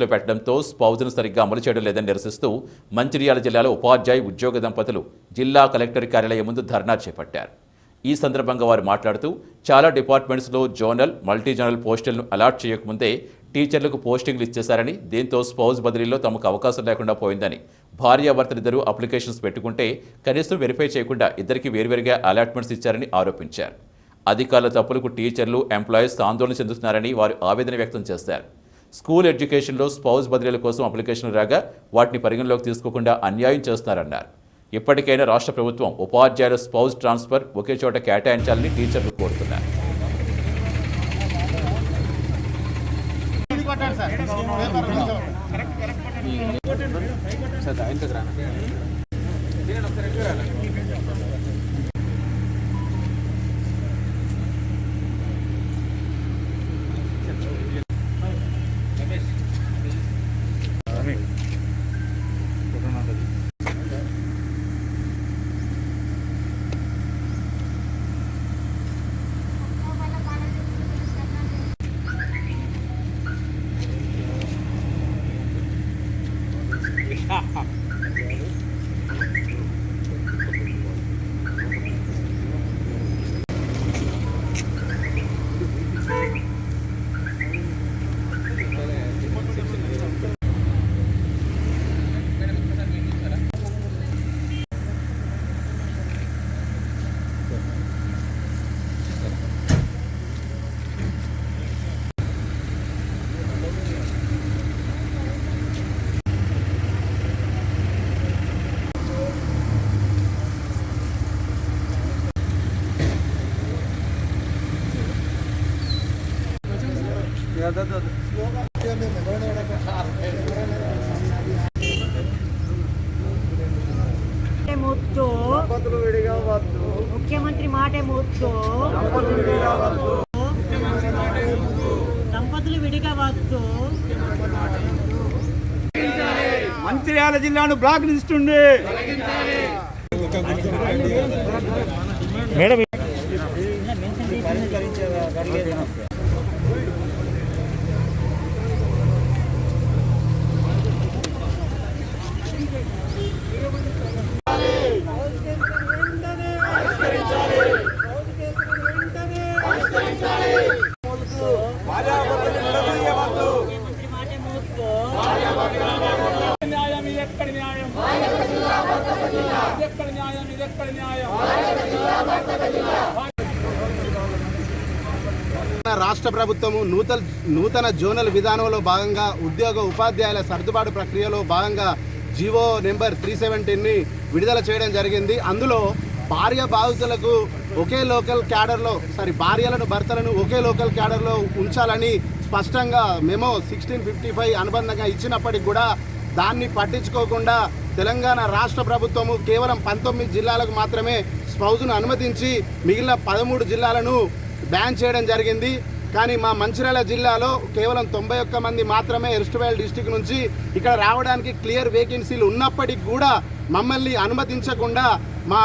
లో పెట్టడంతో స్పౌజ్ను సరిగ్గా అమలు చేయడం లేదని నిరసిస్తూ మంచిర్యాల జిల్లాలో ఉపాధ్యాయ ఉద్యోగ దంపతులు జిల్లా కలెక్టర్ కార్యాలయం ముందు ధర్నా చేపట్టారు. ఈ సందర్భంగా వారు మాట్లాడుతూ చాలా డిపార్ట్మెంట్స్లో జోనల్ మల్టీ జోనల్ పోస్టులను అలాట్ చేయకముందే టీచర్లకు పోస్టింగ్లు ఇచ్చేశారని దీంతో స్పౌజ్ బదిలీలో తమకు అవకాశం లేకుండా పోయిందని భార్యాభర్తలిద్దరూ అప్లికేషన్స్ పెట్టుకుంటే కనీసం వెరిఫై చేయకుండా ఇద్దరికి వేర్వేరుగా అలాట్మెంట్స్ ఇచ్చారని ఆరోపించారు. అధికారుల తప్పులకు టీచర్లు ఎంప్లాయీస్ ఆందోళన చెందుతున్నారని వారు ఆవేదన వ్యక్తం చేశారు. స్కూల్ ఎడ్యుకేషన్లో స్పౌజ్ బదిలీల కోసం అప్లికేషన్లు రాగా వాటిని పరిగణలోకి తీసుకోకుండా అన్యాయం చేస్తున్నారన్నారు. ఇప్పటికైనా రాష్ట్ర ప్రభుత్వం ఉపాధ్యాయుల స్పౌజ్ ట్రాన్స్ఫర్ ఒకే చోట కేటాయించాలని టీచర్లు కోరుతున్నారు. ముఖ్యమంత్రి మాటే దంపతులు విడిగా వద్దు. మంచిర్యాల జిల్లాను బ్లాక్ లిస్ట్ ఉంది. ముఖ్యమంత్రి మాటే ముద్దు న్యాయం ఇది ఎక్కడి న్యాయం ఇది ఎక్కడి న్యాయం ఇది ఎక్కడి న్యాయం రాష్ట్ర ప్రభుత్వము నూతన నూతన జోనల్ విధానంలో భాగంగా ఉద్యోగ ఉపాధ్యాయుల సర్దుబాటు ప్రక్రియలో భాగంగా జీవో నెంబర్ త్రీ సెవెంటీన్ని విడుదల చేయడం జరిగింది. అందులో భార్య బాధితులకు ఒకే లోకల్ క్యాడర్లో సారీ భార్యలను భర్తలను ఒకే లోకల్ క్యాడర్లో ఉంచాలని స్పష్టంగా మేము సిక్స్టీన్ ఫిఫ్టీ ఫైవ్ అనుబంధంగా ఇచ్చినప్పటికి కూడా దాన్ని పట్టించుకోకుండా తెలంగాణ రాష్ట్ర ప్రభుత్వము కేవలం పంతొమ్మిది జిల్లాలకు మాత్రమే స్పౌజును అనుమతించి మిగిలిన పదమూడు జిల్లాలను బ్యాన్ చేయడం జరిగింది. కానీ మా మంచిర్యాల జిల్లాలో కేవలం తొంభై ఒక్క మంది మాత్రమే ఎస్టువేల్ డిస్టిక్ నుంచి ఇక్కడ రావడానికి క్లియర్ వేకెన్సీలు ఉన్నప్పటికీ కూడా మమ్మల్ని అనుమతించకుండా మా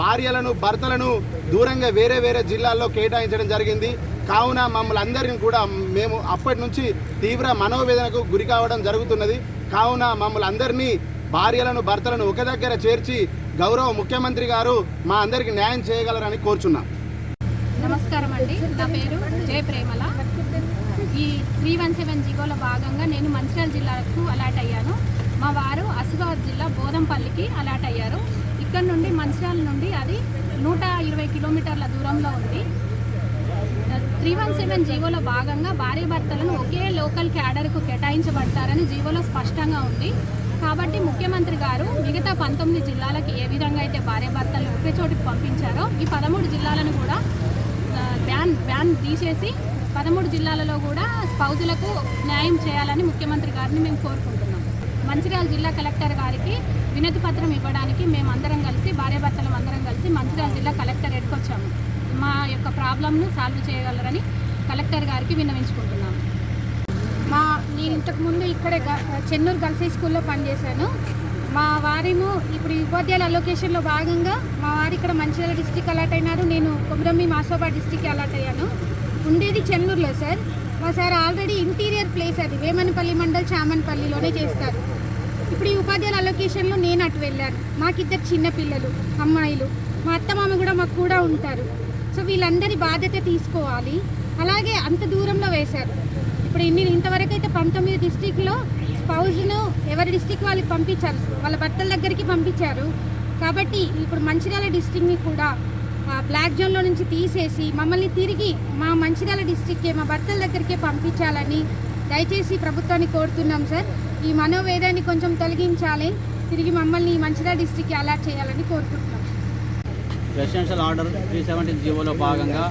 భార్యలను భర్తలను దూరంగా వేరే వేరే జిల్లాల్లో కేటాయించడం జరిగింది. కావున మమ్మల్ని అందరిని కూడా మేము అప్పటి నుంచి తీవ్ర మనోవేదనకు గురి కావడం జరుగుతున్నది. కావున మమ్మల్ని అందరినీ భార్యలను భర్తలను ఒక దగ్గర చేర్చి గౌరవ ముఖ్యమంత్రి గారు మా అందరికీ న్యాయం చేయగలరని కోరుచున్నాం. నమస్కారం అండి నా పేరు జయ ప్రేమల. ఈ త్రీ వన్ సెవెన్ జీవోలో భాగంగా నేను మంచిర్యాల జిల్లాకు అలాట్ అయ్యాను. మా వారు ఆసిఫాబాద్ జిల్లా బోధంపల్లికి అలాట్ అయ్యారు. ఇక్కడ నుండి మంచిర్యాల నుండి అది నూట ఇరవై కిలోమీటర్ల దూరంలో ఉంది. త్రీ వన్ సెవెన్ జీవోలో భాగంగా భార్య భర్తలను ఒకే లోకల్ క్యాడర్కు కేటాయించబడతారని జీవోలో స్పష్టంగా ఉంది. కాబట్టి ముఖ్యమంత్రి గారు మిగతా పంతొమ్మిది జిల్లాలకి ఏ విధంగా అయితే భార్య భర్తలు ఒకే చోటికి పంపించారో ఈ పదమూడు జిల్లాలను కూడా బ్యాన్ బ్యాన్ తీసేసి పదమూడు జిల్లాలలో కూడా స్పౌజులకు న్యాయం చేయాలని ముఖ్యమంత్రి గారిని మేము కోరుకుంటున్నాం. మంచిర్యాల జిల్లా కలెక్టర్ గారికి వినతి పత్రం ఇవ్వడానికి మేము అందరం కలిసి భార్యాభర్తలం అందరం కలిసి మంచిర్యాల జిల్లా కలెక్టర్ ఎడుకొచ్చాము మా యొక్క ప్రాబ్లంను సాల్వ్ చేయగలరని కలెక్టర్ గారికి విన్నవించుకుంటున్నాము. మా నేను ఇంతకుముందు ఇక్కడే గ- చెన్నూరు గర్ల్స్ హై స్కూల్లో పనిచేశాను. మా వారేమో ఇప్పుడు ఈ ఉపాధ్యాయుల అలొకేషన్లో భాగంగా మా వారు ఇక్కడ మంచిర్యాల డిస్టిక్ అలాట్ అయినారు. నేను కొమరమ్మి మాసోబా డిస్టిక్ అలాట్ అయ్యాను. ఉండేది చెన్నూరులో సార్ మా సార్ ఆల్రెడీ ఇంటీరియర్ ప్లేస్ అది. వేమనపల్లి మండల్ చామన్పల్లిలోనే చేస్తారు. ఇప్పుడు ఈ ఉపాధ్యాయుల అలొకేషన్లో నేను అటు వెళ్ళాను. మాకిద్దరు చిన్నపిల్లలు అమ్మాయిలు. మా అత్తమామ కూడా మాకు కూడా ఉంటారు. సో వీళ్ళందరి బాధ్యత తీసుకోవాలి. అలాగే అంత దూరంలో వేశారు. ఇప్పుడు ఇన్ని ఇంతవరకు అయితే పంతొమ్మిది డిస్టిక్లో స్పౌజ్ను ఎవరి డిస్టిక్ వాళ్ళకి పంపించారు? వాళ్ళ భర్తల దగ్గరికి పంపించారు. కాబట్టి ఇప్పుడు మంచిర్యాల డిస్టిక్ని కూడా బ్లాక్ జోన్లో నుంచి తీసేసి మమ్మల్ని తిరిగి మా మంచిర్యాల డిస్టిక్కే మా భర్తల దగ్గరికే పంపించాలని దయచేసి ప్రభుత్వాన్ని కోరుతున్నాం సార్. ఈ మనోవేదాన్ని కొంచెం తొలగించాలి. తిరిగి మమ్మల్ని మంచిర్యాల డిస్టిక్కి అలాట్ చేయాలని కోరుకుంటున్నాం. రెసిడెన్షియల్ ఆర్డర్ త్రీ సెవెంటీ జీవోలో భాగంగా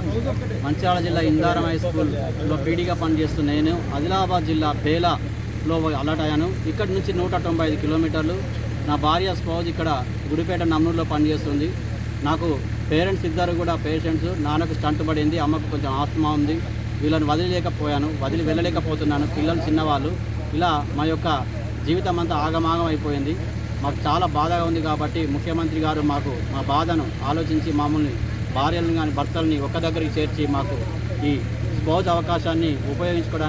మంచిర్యాల జిల్లా ఇందారం హై స్కూల్లో పీడీగా పనిచేస్తున్న నేను ఆదిలాబాద్ జిల్లా లో అలర్ట్ అయ్యాను. ఇక్కడి నుంచి నూట తొంభై ఐదు కిలోమీటర్లు నా భార్య స్పౌజ్ ఇక్కడ గుడిపేట నమ్మూరులో పనిచేస్తుంది. నాకు పేరెంట్స్ ఇద్దరు కూడా పేషెంట్స్. నాన్నకు స్టంట్ పడింది అమ్మకు కొంచెం ఆత్మ ఉంది. వీళ్ళని వదిలేకపోయాను వదిలి వెళ్ళలేకపోతున్నాను. పిల్లలు చిన్నవాళ్ళు. ఇలా మా యొక్క జీవితం అంతా ఆగమాగం అయిపోయింది. మాకు చాలా బాధగా ఉంది కాబట్టి ముఖ్యమంత్రి గారు మాకు మా బాధను ఆలోచించి మమ్మల్ని భార్యలను కానీ భర్తలని ఒక్క దగ్గరికి చేర్చి మాకు ఈ స్పౌజ్ అవకాశాన్ని ఉపయోగించుకోవడానికి